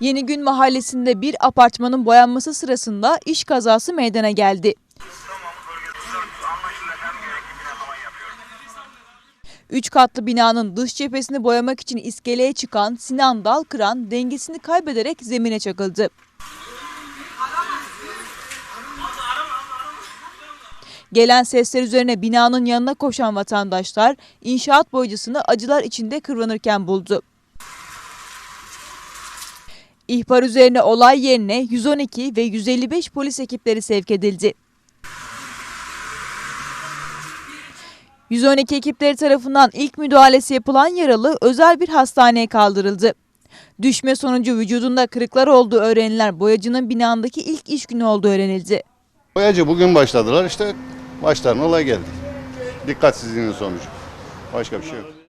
Yenigün mahallesinde bir apartmanın boyanması sırasında iş kazası meydana geldi. Üç katlı binanın dış cephesini boyamak için iskeleye çıkan Sinan Dalkıran dengesini kaybederek zemine çakıldı. Gelen sesler üzerine binanın yanına koşan vatandaşlar inşaat boyacısını acılar içinde kıvranırken buldu. İhbar üzerine olay yerine 112 ve 155 polis ekipleri sevk edildi. 112 ekipleri tarafından ilk müdahalesi yapılan yaralı özel bir hastaneye kaldırıldı. Düşme sonucu vücudunda kırıklar olduğu öğrenilen boyacının binandaki ilk iş günü olduğu öğrenildi. Boyacı bugün başladılar işte başlarına olay geldi. Dikkatsizliğinin sonucu. Başka bir şey yok.